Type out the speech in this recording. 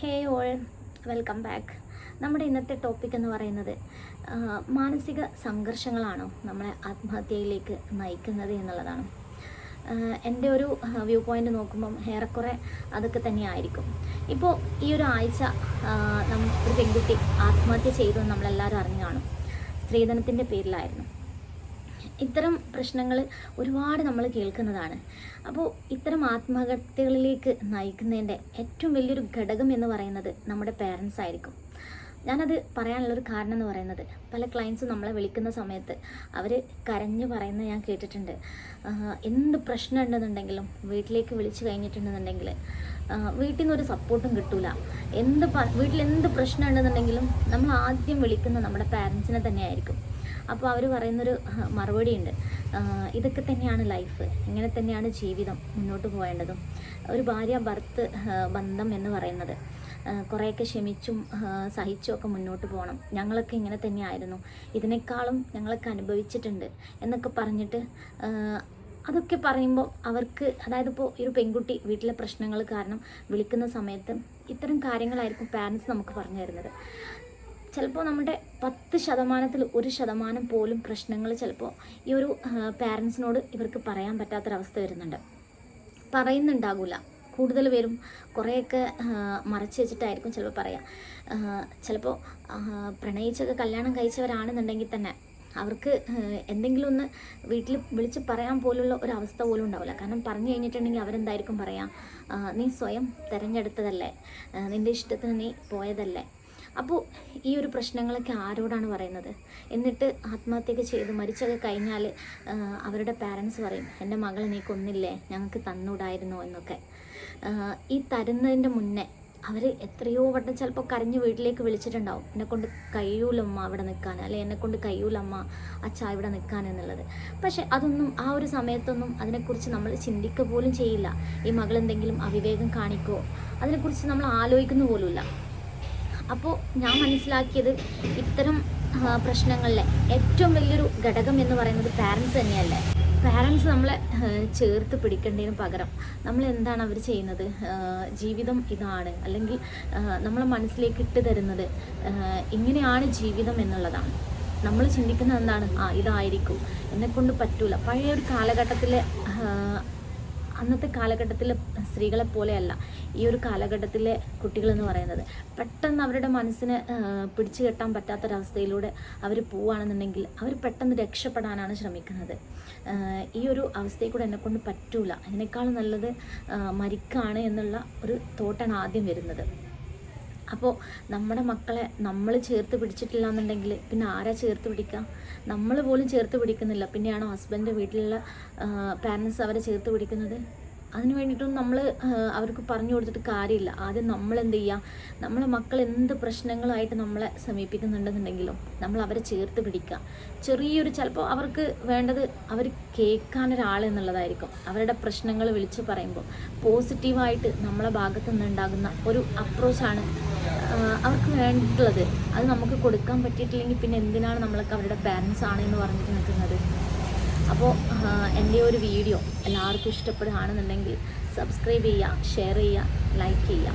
ഹേ all welcome back നമ്മുടെ ഇന്നത്തെ topic എന്ന് പറയുന്നത് മാനസിക സംഘർഷങ്ങളാണോ നമ്മളെ ആത്മഹത്യയിലേക്ക് നയിക്കുന്നത് എന്നുള്ളതാണ്. എന്റെ ഒരു വ്യൂ പോയിന്റ് നോക്കുമ്പം ഏറെക്കുറെ അതൊക്കെ തന്നെയായിരിക്കും. ഇപ്പോൾ ഈ ഒരു ആഴ്ച ഒരു പെൺകുട്ടി ആത്മഹത്യ ചെയ്തു നമ്മളെല്ലാവരും അറിഞ്ഞു കാണും. സ്ത്രീധനത്തിന്റെ പേരിലായിരുന്നു. ഇത്തരം പ്രശ്നങ്ങൾ ഒരുപാട് നമ്മൾ കേൾക്കുന്നതാണ്. അപ്പോൾ ഇത്തരം ആത്മഹത്യകളിലേക്ക് നയിക്കുന്നതിന്റെ ഏറ്റവും വലിയൊരു ഘടകം എന്ന് പറയുന്നത് നമ്മുടെ പേരൻസ് ആയിരിക്കും. ഞാനത് പറയാനുള്ളൊരു കാരണം എന്ന് പറയുന്നത് പല ക്ലയൻസും നമ്മളെ വിളിക്കുന്ന സമയത്ത് അവർ കരഞ്ഞു പറയുന്നത് ഞാൻ കേട്ടിട്ടുണ്ട്. എന്ത് പ്രശ്നം ഉണ്ടെന്നുണ്ടെങ്കിലും വീട്ടിലേക്ക് വിളിച്ചു കഴിഞ്ഞിട്ടുണ്ടെന്നുണ്ടെങ്കിൽ വീട്ടിൽ നിന്ന് ഒരു സപ്പോർട്ടും കിട്ടൂല. എന്ത് വീട്ടിൽ എന്ത് പ്രശ്നം ഉണ്ടെന്നുണ്ടെങ്കിലും നമ്മൾ ആദ്യം വിളിക്കുന്നത് നമ്മുടെ പാരൻസിനെ തന്നെയായിരിക്കും. അപ്പോൾ അവർ പറയുന്നൊരു മറുപടിയുണ്ട്. ഇതൊക്കെ തന്നെയാണ് ലൈഫ്. ഇങ്ങനെ തന്നെയാണ് ജീവിതം മുന്നോട്ട് പോകേണ്ടതും. ഒരു ഭാര്യ ഭർത്ത് ബന്ധം എന്ന് പറയുന്നത്. കുറേയൊക്കെ ക്ഷമിച്ചും സഹിച്ചും ഒക്കെ മുന്നോട്ട് പോകണം. ഞങ്ങളൊക്കെ ഇങ്ങനെ തന്നെയായിരുന്നു. ഇതിനേക്കാളും ഞങ്ങളൊക്കെ അനുഭവിച്ചിട്ടുണ്ട് എന്നൊക്കെ പറഞ്ഞിട്ട് അതൊക്കെ പറയുമ്പോൾ അവർക്ക് അതായത് ഇപ്പോൾ ഒരു പെൺകുട്ടി വീട്ടിലെ പ്രശ്നങ്ങൾ കാരണം വിളിക്കുന്ന സമയത്ത് ഇത്തരം കാര്യങ്ങളായിരിക്കും പാരൻസ് നമുക്ക് പറഞ്ഞു തരുന്നത്. ചിലപ്പോൾ നമ്മുടെ പത്ത് ശതമാനത്തിൽ ഒരു ശതമാനം പോലും പ്രശ്നങ്ങൾ ചിലപ്പോൾ ഈ ഒരു പാരൻസിനോട് ഇവർക്ക് പറയാൻ പറ്റാത്തൊരവസ്ഥ വരുന്നുണ്ട്. പറയുന്നുണ്ടാകില്ല കൂടുതൽ പേരും കുറേയൊക്കെ മറച്ചു വെച്ചിട്ടായിരിക്കും ചിലപ്പോൾ പറയാം. ചിലപ്പോൾ പ്രണയിച്ചൊക്കെ കല്യാണം കഴിച്ചവരാണെന്നുണ്ടെങ്കിൽ തന്നെ അവർക്ക് എന്തെങ്കിലും ഒന്ന് വീട്ടിൽ വിളിച്ച് പറയാൻ പോലുള്ള ഒരു അവസ്ഥ പോലും ഉണ്ടാവില്ല കാരണം പറഞ്ഞു കഴിഞ്ഞിട്ടുണ്ടെങ്കിൽ അവരെന്തായിരിക്കും പറയാം? നീ സ്വയം തിരഞ്ഞെടുത്തതല്ലേ? നിന്റെ ഇഷ്ടത്തിന് നീ പോയതല്ലേ? അപ്പോൾ ഈ ഒരു പ്രശ്നങ്ങളൊക്കെ ആരോടാണ് പറയുന്നത്? എന്നിട്ട് ആത്മഹത്യയൊക്കെ ചെയ്ത് മരിച്ചൊക്കെ കഴിഞ്ഞാൽ അവരുടെ പാരൻസ് പറയും എന്റെ മകൾ നീ കൊന്നില്ലേ ഞങ്ങൾക്ക് തന്നൂടായിരുന്നോ എന്നൊക്കെ. ഈ തരുന്നതിന്റെ മുന്നേ അവർ എത്രയോ വട്ടം ചിലപ്പോൾ കരഞ്ഞ് വീട്ടിലേക്ക് വിളിച്ചിട്ടുണ്ടാവും. എന്നെ കൊണ്ട് കഴിയൂലമ്മ അവിടെ നിൽക്കാൻ അല്ലെ എന്നെ കൊണ്ട് കഴിയൂലമ്മ അച്ഛ ഇവിടെ നിൽക്കാൻ എന്നുള്ളത്. പക്ഷെ അതൊന്നും ആ ഒരു സമയത്തൊന്നും അതിനെക്കുറിച്ച് നമ്മൾ ചിന്തിക്കുക പോലും ചെയ്യില്ല. ഈ മകൾ എന്തെങ്കിലും അവിവേകം കാണിക്കുമോ അതിനെക്കുറിച്ച് നമ്മൾ ആലോചിക്കുന്ന പോലുമില്ല. അപ്പോൾ ഞാൻ മനസ്സിലാക്കിയത് ഇത്തരം പ്രശ്നങ്ങളിലെ ഏറ്റവും വലിയൊരു ഘടകം എന്ന് പറയുന്നത് പാരൻസ് തന്നെയല്ലേ? പാരൻസ് നമ്മളെ ചേർത്ത് പിടിക്കേണ്ടതിന് പകരം നമ്മൾ എന്താണ് അവർ ചെയ്യുന്നത്? ജീവിതം ഇതാണ്. അല്ലെങ്കിൽ നമ്മളെ മനസ്സിലേക്ക് ഇട്ട് തരുന്നത് ഇങ്ങനെയാണ് ജീവിതം എന്നുള്ളതാണ്. നമ്മൾ ചിന്തിക്കുന്നത് എന്താണ്? ആ ഇതായിരിക്കും. എന്നെക്കൊണ്ട് പറ്റൂല. പഴയ ഒരു കാലഘട്ടത്തിലെ അന്നത്തെ കാലഘട്ടത്തിലെ സ്ത്രീകളെ പോലെയല്ല ഈ ഒരു കാലഘട്ടത്തിലെ കുട്ടികളെന്ന് പറയുന്നത്. പെട്ടെന്ന് അവരുടെ മനസ്സിനെ പിടിച്ചു കെട്ടാൻ പറ്റാത്തൊരവസ്ഥയിലൂടെ അവർ പോവുകയാണെന്നുണ്ടെങ്കിൽ അവർ പെട്ടെന്ന് രക്ഷപ്പെടാനാണ് ശ്രമിക്കുന്നത്. ഈ ഒരു അവസ്ഥയിൽ കൂടെ എന്നെക്കൊണ്ട് പറ്റൂല. അതിനേക്കാളും നല്ലത് മരിക്കാണ് എന്നുള്ള ഒരു തോട്ടാണ് ആദ്യം വരുന്നത്. അപ്പോൾ നമ്മുടെ മക്കളെ നമ്മൾ ചേർത്ത് പിടിച്ചിട്ടില്ല എന്നുണ്ടെങ്കിൽ പിന്നെ ആരാ ചേർത്ത് പിടിക്കുക നമ്മൾ പോലും ചേർത്ത് പിടിക്കുന്നില്ല. പിന്നെയാണോ ഹസ്ബൻഡ് വീട്ടിലുള്ള പാരൻസ് അവരെ ചേർത്ത് പിടിക്കുന്നത്? അതിന് വേണ്ടിയിട്ടൊന്നും നമ്മൾ അവർക്ക് പറഞ്ഞു കൊടുത്തിട്ട് കാര്യമില്ല. ആദ്യം നമ്മൾ എന്ത് ചെയ്യുക നമ്മളെ മക്കൾ എന്ത് പ്രശ്നങ്ങളായിട്ട് നമ്മളെ സമീപിക്കുന്നുണ്ടെന്നുണ്ടെങ്കിലും നമ്മൾ അവരെ ചേർത്ത് പിടിക്കുക. ചെറിയൊരു ചിലപ്പോൾ അവർക്ക് വേണ്ടത് അവർ കേൾക്കാനൊരാൾ എന്നുള്ളതായിരിക്കും. അവരുടെ പ്രശ്നങ്ങൾ വിളിച്ച് പറയുമ്പോൾ പോസിറ്റീവായിട്ട് നമ്മളെ ഭാഗത്തു നിന്നുണ്ടാകുന്ന ഒരു അപ്രോച്ചാണ് അവർക്ക് വേണ്ടിയിട്ടുള്ളത്. അത് നമുക്ക് കൊടുക്കാൻ പറ്റിയിട്ടില്ലെങ്കിൽ പിന്നെ എന്തിനാണ് നമ്മളൊക്കെ അവരുടെ പാരൻസ് ആണ് എന്ന് പറഞ്ഞിട്ട് നിൽക്കുന്നത്? അപ്പോൾ എന്റെ ഒരു വീഡിയോ എല്ലാവർക്കും ഇഷ്ടപ്പെടുകയാണെന്നുണ്ടെങ്കിൽ സബ്സ്ക്രൈബ് ചെയ്യുക ഷെയർ ചെയ്യുക ലൈക്ക് ചെയ്യുക.